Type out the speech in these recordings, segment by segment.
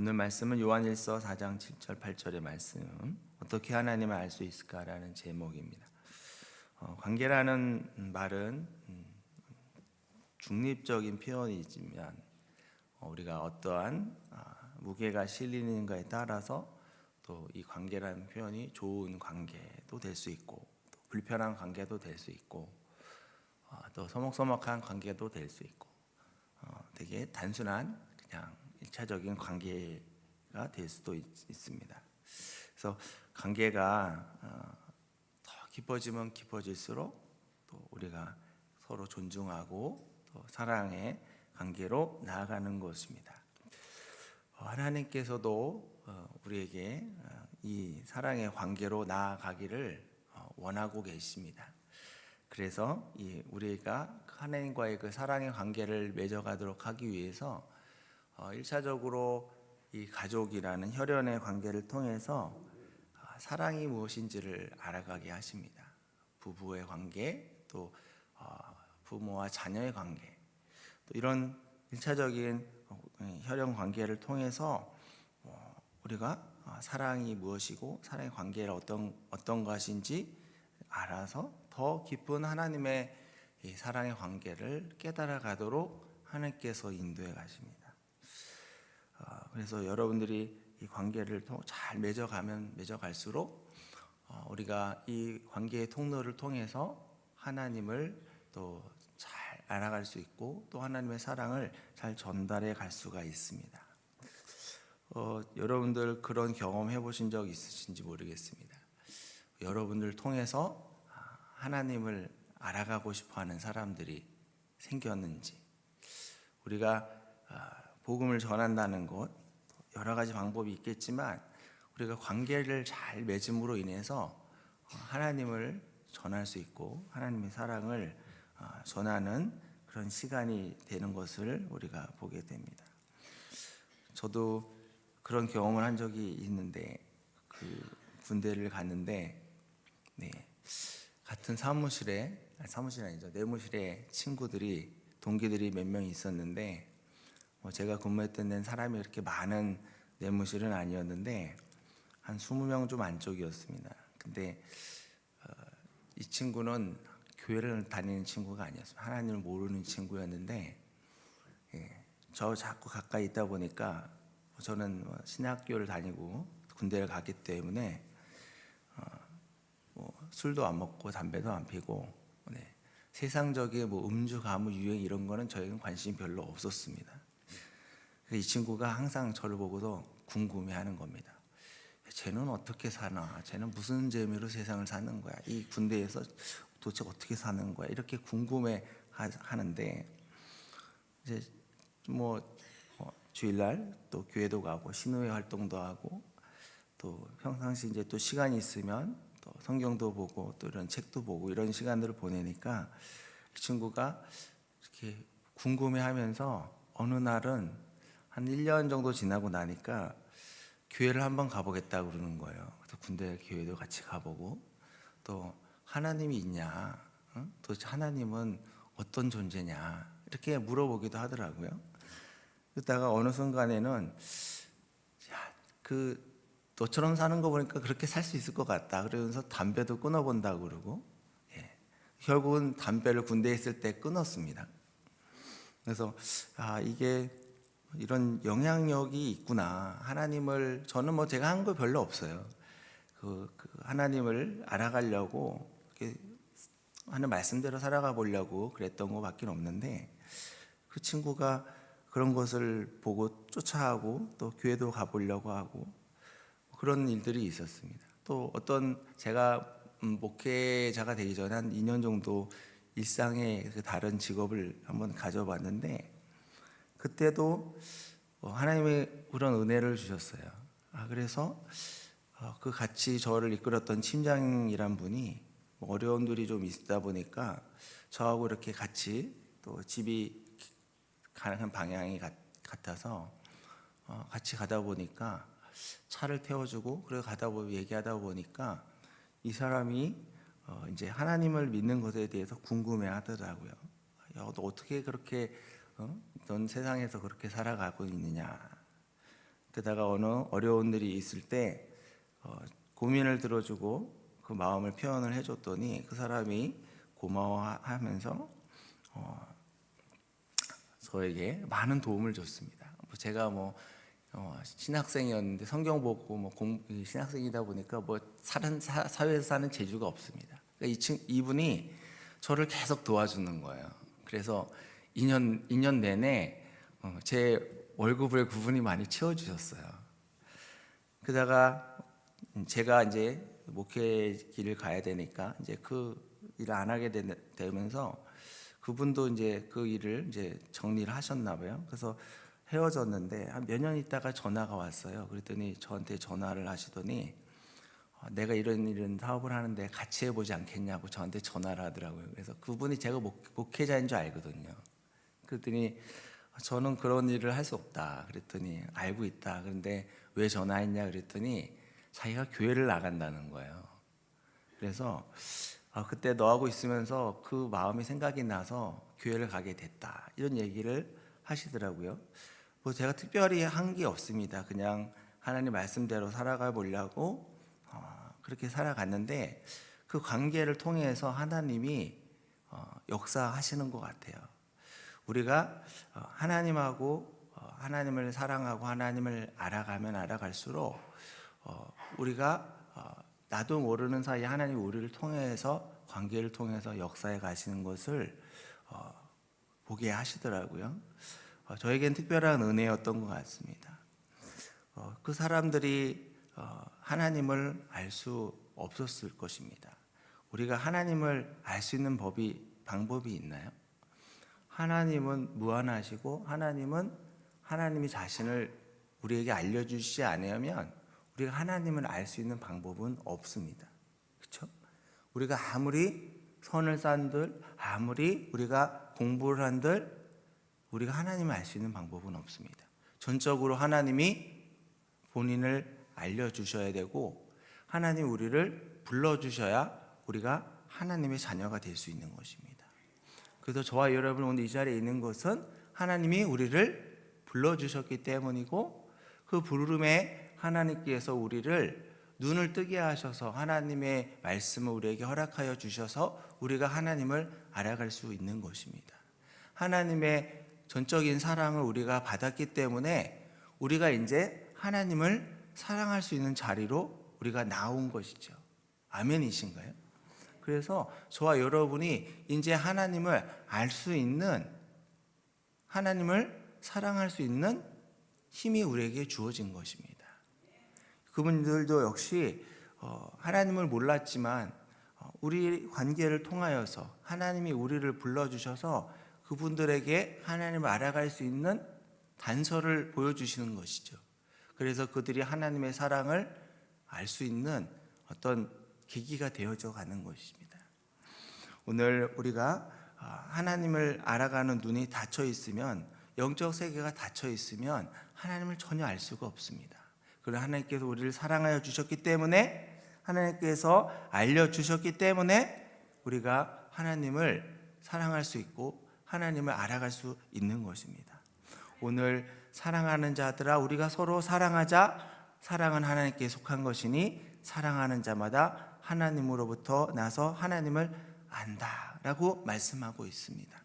오늘 말씀은 요한일서 4장 7절 8절의 말씀. 어떻게 하나님을 알 수 있을까라는 제목입니다. 어, 관계라는 말은 음, 중립적인 표현이지만 어, 우리가 어떠한 아, 무게가 실리는가에 따라서 또 이 관계라는 표현이 좋은 관계도 될 수 있고 또 불편한 관계도 될 수 있고 어, 또 서먹서먹한 관계도 될 수 있고 어, 되게 단순한 그냥 일차적인 관계가 될 수도 있, 습니다 그래서 관계가 어, 더 깊어지면 깊어질수록 또 우리가 서로 존중하고 또 사랑의 관계로 나아가는 것입니다. 어, 하나님께서도 어, 우리에게 어, 이 사랑의 관계로 나아가기를 어, 원하고 계십니다. 그래서 이 우리가 하나님과의 그 사랑의 관계를 맺어가도록 하기 위해서 어, 일차적으로 이 가족이라는 혈연의 관계를 통해서 아, 사랑이 무엇인지를 알아가게 하십니다. 부부의 관계, 또 어, 부모와 자녀의 관계, 또 이런 일차적인 어, 혈연 관계를 통해서 어, 우리가 어, 사랑이 무엇이고 사랑의 관계가 어떤 어떤 것인지 알아서 더 깊은 하나님의 이 사랑의 관계를 깨달아가도록 하나님께서 인도해 가십니다. 어, 그래서 여러분들이 이 관계를 더잘 맺어가면 맺어갈수록 어, 우리가 이 관계의 통로를 통해서 하나님을 또 잘 알아갈 수 있고 또 하나님의 사랑을 잘 전달해 갈 수가 있습니다. 어, 여러분들 그런 경험 해보신 적 있으신지 모르겠습니다. 여러분들 통해서 하나님을 알아가고 싶어하는 사람들이 생겼는지 우리가 아, 복음을 전한다는 것 여러 가지 방법이 있겠지만 우리가 관계를 잘 맺음으로 인해서 어, 하나님을 전할 수 있고 하나님의 사랑을 아, 전하는 그런 시간이 되는 것을 우리가 보게 됩니다. 저도 그런 경험을 한 적이 있는데 그 군대를 갔는데 네, 같은 사무실에 아니, 사무실 아니죠 내무실에 친구들이 동기들이 몇 명 있었는데 뭐 제가 근무했던 데는 사람이 그렇게 많은 내무실은 아니었는데 한 20명 좀 안쪽이었습니다. 근데 어, 이 친구는 교회를 다니는 친구가 아니었어요. 하나님을 모르는 친구였는데 예, 저 자꾸 가까이 있다 보니까 저는 뭐 신학교를 다니고 군대를 갔기 때문에 어, 뭐 술도 안 먹고 담배도 안 피고 네, 세상적인 뭐 음주 가무 유행 이런 거는 저에게는 관심이 별로 없었습니다. 이 친구가 항상 저를 보고도 궁금해하는 겁니다. 쟤는 어떻게 사나? 쟤는 무슨 재미로 세상을 사는 거야? 이 군대에서 도대체 어떻게 사는 거야? 이렇게 궁금해 하는데 이제 뭐 어, 주일날 또 교회도 가고 신우회 활동도 하고 또 평상시 이제 또 시간이 있으면 또 성경도 보고 또 이런 책도 보고 이런 시간들을 보내니까 그 친구가 이렇게 궁금해하면서 어느 날은 한 1년 정도 지나고 나니까 교회를 한번 가보겠다고 그러는 거예요. 그래서 군대 교회도 같이 가보고 또 하나님이 있냐? 응? 도대체 하나님은 어떤 존재냐? 이렇게 물어보기도 하더라고요. 그러다가 어느 순간에는 야, 그 너처럼 사는 거 보니까 그렇게 살 수 있을 것 같다. 그러면서 담배도 끊어본다고 그러고 예. 결국은 담배를 군대에 있을 때 끊었습니다. 그래서 아 이게 이런 영향력이 있구나. 하나님을 저는 뭐 제가 한 거 별로 없어요. 그, 그 하나님을 알아가려고 하는 말씀대로 살아가 보려고 그랬던 것밖에 없는데 그 친구가 그런 것을 보고 쫓아하고 또 교회도 가보려고 하고 그런 일들이 있었습니다. 또 어떤 제가 음, 목회자가 되기 전에 한 2년 정도 일상의 그 다른 직업을 한번 가져봤는데 그때도 어, 하나님의 그런 은혜를 주셨어요. 아, 그래서 어, 그 같이 저를 이끌었던 팀장이란 분이 뭐 어려움들이 좀 있다 보니까 저하고 이렇게 같이 또 집이 가능한 방향이 같아서 어, 같이 가다 보니까 차를 태워주고 그래 가다 보고 얘기하다 보니까 이 사람이 이제 하나님을 믿는 것에 대해서 궁금해하더라고요. 어떻게 그렇게 어? 넌 세상에서 그렇게 살아가고 있느냐? 게다가 어느 어려운 일이 있을 때 어, 고민을 들어주고 그 마음을 표현을 해줬더니 그 사람이 고마워하면서 어, 저에게 많은 도움을 줬습니다. 뭐 제가 뭐 어, 신학생이었는데 성경 보고 뭐 공, 신학생이다 보니까 뭐 사는 사, 사회에서 사는 재주가 없습니다. 그러니까 이 친, 이분이 저를 계속 도와주는 거예요. 그래서 2년 2년 내내 어, 제 월급을 그분이 많이 채워주셨어요. 그다가 제가 이제 목회 길을 가야 되니까 이제 그 일을 안 하게 되- 되면서 그분도 이제 그 일을 이제 정리를 하셨나 봐요. 그래서 헤어졌는데 한 몇 년 있다가 전화가 왔어요. 그랬더니 저한테 전화를 하시더니 어, 내가 이런 이런 사업을 하는데 같이 해보지 않겠냐고 저한테 전화를 하더라고요. 그래서 그분이 제가 목, 목회자인 줄 알거든요. 그랬더니 저는 그런 일을 할 수 없다. 그랬더니 알고 있다. 그런데 왜 전화했냐 그랬더니 자기가 교회를 나간다는 거예요. 그래서 아, 그때 너하고 있으면서 그 마음이 생각이 나서 교회를 가게 됐다. 이런 얘기를 하시더라고요. 뭐 제가 특별히 한 게 없습니다. 그냥 하나님 말씀대로 살아가 보려고 어, 그렇게 살아갔는데 그 관계를 통해서 하나님이 어, 역사하시는 것 같아요. 우리가 어, 하나님하고 어, 하나님을 사랑하고 하나님을 알아가면 알아갈수록 어, 우리가 어, 나도 모르는 사이에 하나님 우리를 통해서 관계를 통해서 역사에 가시는 것을 어, 보게 하시더라고요. 어, 저에겐 특별한 은혜였던 것 같습니다. 어, 그 사람들이 어, 하나님을 알 수 없었을 것입니다. 우리가 하나님을 알 수 있는 법이 방법이 있나요? 하나님은 무한하시고 하나님은 하나님이 자신을 우리에게 알려주시지 않으면 우리가 하나님을 알 수 있는 방법은 없습니다. 그렇죠? 우리가 아무리 선을 쌓은들 아무리 우리가 공부를 한들 우리가 하나님을 알 수 있는 방법은 없습니다. 전적으로 하나님이 본인을 알려주셔야 되고 하나님 우리를 불러주셔야 우리가 하나님의 자녀가 될 수 있는 것입니다. 그래서 저와 여러분 오늘 이 자리에 있는 것은 하나님이 우리를 불러주셨기 때문이고 그 부름에 하나님께서 우리를 눈을 뜨게 하셔서 하나님의 말씀을 우리에게 허락하여 주셔서 우리가 하나님을 알아갈 수 있는 것입니다. 하나님의 전적인 사랑을 우리가 받았기 때문에 우리가 이제 하나님을 사랑할 수 있는 자리로 우리가 나온 것이죠. 아멘이신가요? 그래서 저와 여러분이 이제 하나님을 알 수 있는 하나님을 사랑할 수 있는 힘이 우리에게 주어진 것입니다. 그분들도 역시 어, 하나님을 몰랐지만 어, 우리 관계를 통하여서 하나님이 우리를 불러주셔서 그분들에게 하나님을 알아갈 수 있는 단서를 보여주시는 것이죠. 그래서 그들이 하나님의 사랑을 알 수 있는 어떤 계기가 되어져 가는 것입니다. 오늘 우리가 아, 하나님을 알아가는 눈이 닫혀 있으면 영적 세계가 닫혀 있으면 하나님을 전혀 알 수가 없습니다. 그리고 하나님께서 우리를 사랑하여 주셨기 때문에 하나님께서 알려 주셨기 때문에 우리가 하나님을 사랑할 수 있고 하나님을 알아갈 수 있는 것입니다. 오늘 사랑하는 자들아 우리가 서로 사랑하자 사랑은 하나님께 속한 것이니 사랑하는 자마다 하나님으로부터 나서 하나님을 안다라고 말씀하고 있습니다.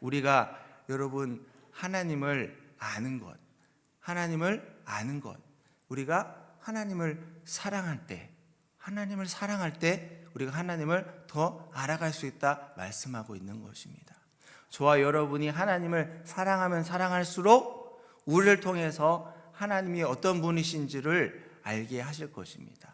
우리가 여러분 하나님을 아는 것, 하나님을 아는 것, 우리가 하나님을 사랑할 때, 하나님을 사랑할 때 우리가 하나님을 더 알아갈 수 있다 말씀하고 있는 것입니다. 저와 여러분이 하나님을 사랑하면 사랑할수록 우리를 통해서 하나님이 어떤 분이신지를 알게 하실 것입니다.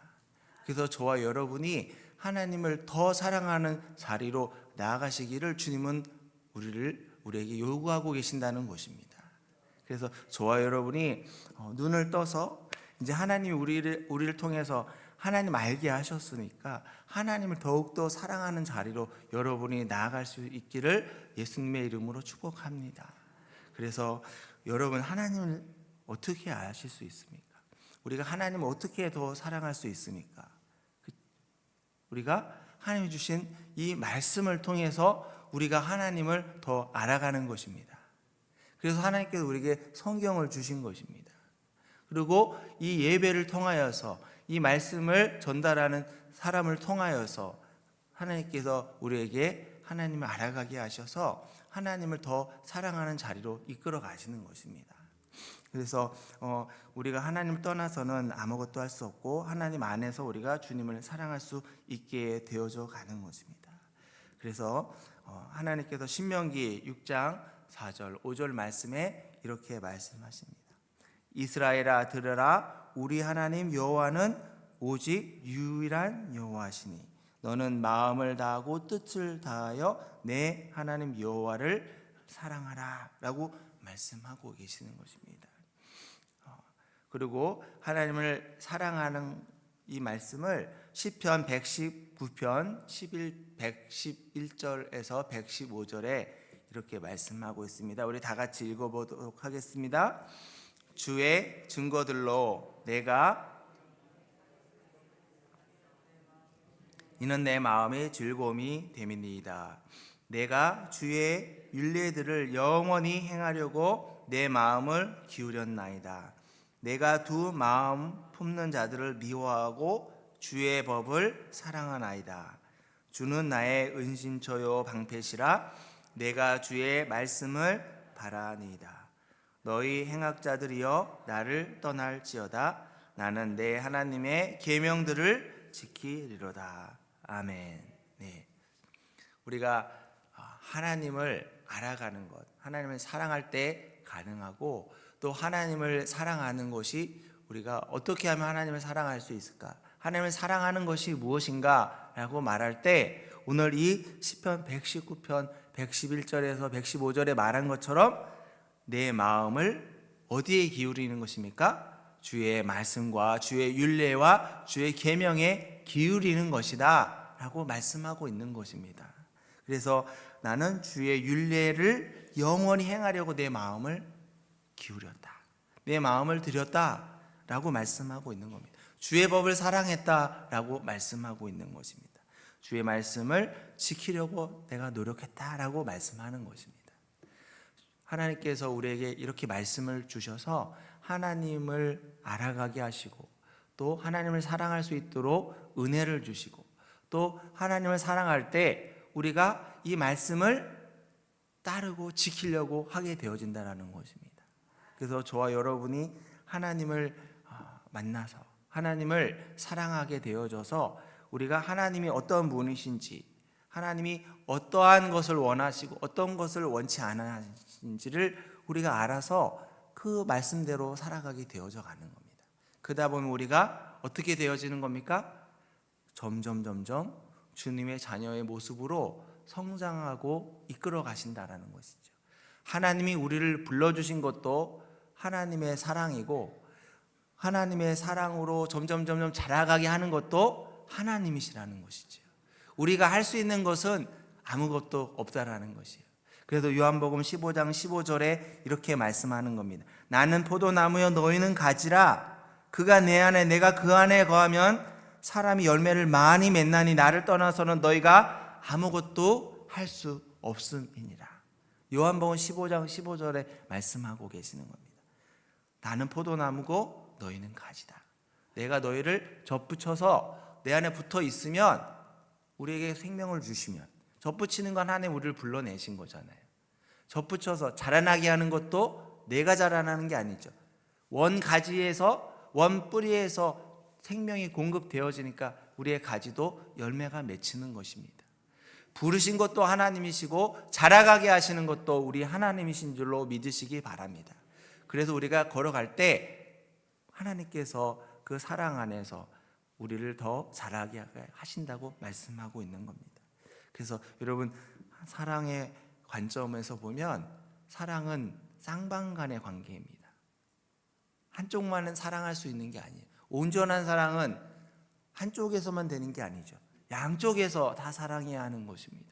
그래서 저와 여러분이 하나님을 더 사랑하는 자리로 나아가시기를 주님은 우리를 우리에게 요구하고 계신다는 것입니다. 그래서 저와 여러분이 어, 눈을 떠서 이제 하나님이 우리를 우리를 통해서 하나님 알게 하셨으니까 하나님을 더욱더 사랑하는 자리로 여러분이 나아갈 수 있기를 예수님의 이름으로 축복합니다. 그래서 여러분 하나님을 어떻게 아실 수 있습니까? 우리가 하나님을 어떻게 더 사랑할 수 있습니까? 그- 우리가 하나님이 주신 이 말씀을 통해서 우리가 하나님을 더 알아가는 것입니다. 그래서 하나님께서 우리에게 성경을 주신 것입니다. 그리고 이 예배를 통하여서 이 말씀을 전달하는 사람을 통하여서 하나님께서 우리에게 하나님을 알아가게 하셔서 하나님을 더 사랑하는 자리로 이끌어 가시는 것입니다. 그래서 어, 우리가 하나님을 떠나서는 아무것도 할 수 없고 하나님 안에서 우리가 주님을 사랑할 수 있게 되어져 가는 것입니다. 그래서 어, 하나님께서 신명기 6장 4절 5절 말씀에 이렇게 말씀하십니다. 이스라엘아 들으라 우리 하나님 여호와는 오직 유일한 여호와시니 너는 마음을 다하고 뜻을 다하여 내 하나님 여호와를 사랑하라 라고 말씀하고 계시는 것입니다. 어, 그리고 하나님을 사랑하는 이 말씀을 시편 119편 11 111절에서 115절에 이렇게 말씀하고 있습니다. 우리 다 같이 읽어 보도록 하겠습니다. 주의 증거들로 내가 이는 내 마음의 즐거움이 됨이니이다. 내가 주의 윤례들을 영원히 행하려고 내 마음을 기울였나이다. 내가 두 마음 품는 자들을 미워하고 주의 법을 사랑하나이다. 주는 나의 은신처요 방패시라 내가 주의 말씀을 바라니이다. 너희 행악자들이여 나를 떠날지어다 나는 내 하나님의 계명들을 지키리로다. 아멘. 네. 우리가 아, 하나님을 알아가는 것, 하나님을 사랑할 때 가능하고 또 하나님을 사랑하는 것이 우리가 어떻게 하면 하나님을 사랑할 수 있을까? 하나님을 사랑하는 것이 무엇인가라고 말할 때 오늘 이 시편 119편 111절에서 115절에 말한 것처럼 내 마음을 어디에 기울이는 것입니까? 주의 말씀과 주의 윤례와 주의 계명에 기울이는 것이다라고 말씀하고 있는 것입니다. 그래서 나는 주의 윤례를 영원히 행하려고 내 마음을 기울였다. 내 마음을 들였다라고 말씀하고 있는 겁니다. 주의 법을 사랑했다라고 말씀하고 있는 것입니다. 주의 말씀을 지키려고 내가 노력했다라고 말씀하는 것입니다. 하나님께서 우리에게 이렇게 말씀을 주셔서 하나님을 알아가게 하시고 또 하나님을 사랑할 수 있도록 은혜를 주시고 또 하나님을 사랑할 때 우리가 이 말씀을 따르고 지키려고 하게 되어진다라는 것입니다. 그래서 저와 여러분이 하나님을 아, 만나서 하나님을 사랑하게 되어져서 우리가 하나님이 어떤 분이신지 하나님이 어떠한 것을 원하시고 어떤 것을 원치 않으신지를 우리가 알아서 그 말씀대로 살아가게 되어져 가는 겁니다. 그러다 보면 우리가 어떻게 되어지는 겁니까? 점점 점점 주님의 자녀의 모습으로 성장하고 이끌어 가신다라는 것이죠. 하나님이 우리를 불러 주신 것도 하나님의 사랑이고 하나님의 사랑으로 점점 점점 자라가게 하는 것도 하나님이시라는 것이죠. 우리가 할 수 있는 것은 아무것도 없다라는 것이에요. 그래서 요한복음 15장 15절에 이렇게 말씀하는 겁니다. 나는 포도나무여 너희는 가지라 그가 내 안에 내가 그 안에 거하면 사람이 열매를 많이 맺나니 나를 떠나서는 너희가 아무것도 할 수 없음이니라. 요한복음 15장 15절에 말씀하고 계시는 겁니다. 나는 포도나무고 너희는 가지다. 내가 너희를 접붙여서 내 안에 붙어 있으면 우리에게 생명을 주시면 접붙이는 건 하나님 우리를 불러내신 거잖아요. 접붙여서 자라나게 하는 것도 내가 자라나는 게 아니죠. 원 가지에서 원 뿌리에서 생명이 공급되어지니까 우리의 가지도 열매가 맺히는 것입니다. 부르신 것도 하나님이시고 자라가게 하시는 것도 우리 하나님이신 줄로 믿으시기 바랍니다. 그래서 우리가 걸어갈 때 하나님께서 그 사랑 안에서 우리를 더 자라게 하신다고 말씀하고 있는 겁니다. 그래서 여러분 사랑의 관점에서 보면 사랑은 쌍방간의 관계입니다. 한쪽만은 사랑할 수 있는 게 아니에요. 온전한 사랑은 한쪽에서만 되는 게 아니죠. 양쪽에서 다 사랑해야 하는 것입니다.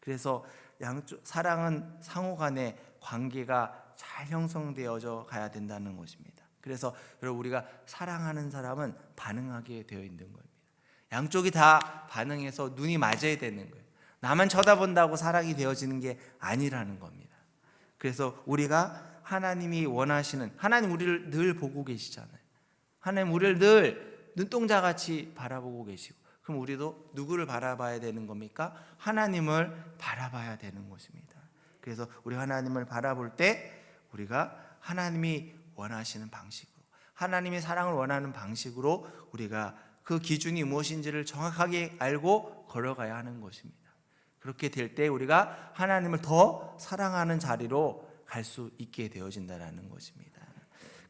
그래서 양쪽 사랑은 상호 간의 관계가 잘 형성되어져 가야 된다는 것입니다. 그래서 여러분 우리가 사랑하는 사람은 반응하게 되어 있는 겁니다. 양쪽이 다 반응해서 눈이 맞아야 되는 거예요. 나만 쳐다본다고 사랑이 되어지는 게 아니라는 겁니다. 그래서 우리가 하나님이 원하시는 하나님 우리를 늘 보고 계시잖아요. 하나님 우리를 늘 눈동자 같이 바라보고 계시고 그럼 우리도 누구를 바라봐야 되는 겁니까? 하나님을 바라봐야 되는 것입니다. 그래서 우리 하나님을 바라볼 때 우리가 하나님이 원하시는 방식으로 하나님이 사랑을 원하는 방식으로 우리가 그 기준이 무엇인지를 정확하게 알고 걸어가야 하는 것입니다. 그렇게 될 때 우리가 하나님을 더 사랑하는 자리로 갈 수 있게 되어진다는 것입니다.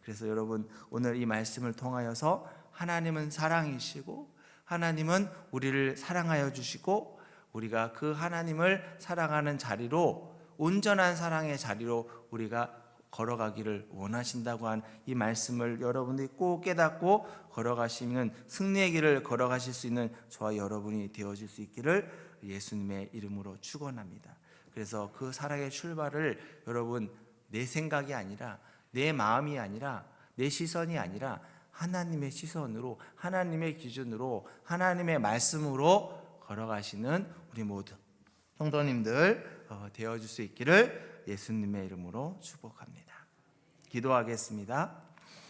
그래서 여러분 오늘 이 말씀을 통하여서 하나님은 사랑이시고 하나님은 우리를 사랑하여 주시고 우리가 그 하나님을 사랑하는 자리로 온전한 사랑의 자리로 우리가 걸어가기를 원하신다고 한 이 말씀을 여러분들이 꼭 깨닫고 걸어가시는 승리의 길을 걸어가실 수 있는 저와 여러분이 되어질 수 있기를 예수님의 이름으로 축원합니다. 그래서 그 사랑의 출발을 여러분 내 생각이 아니라 내 마음이 아니라 내 시선이 아니라 하나님의 시선으로 하나님의 기준으로 하나님의 말씀으로 걸어가시는 우리 모두 성도님들 어, 되어줄 수 있기를 예수님의 이름으로 축복합니다. 기도하겠습니다.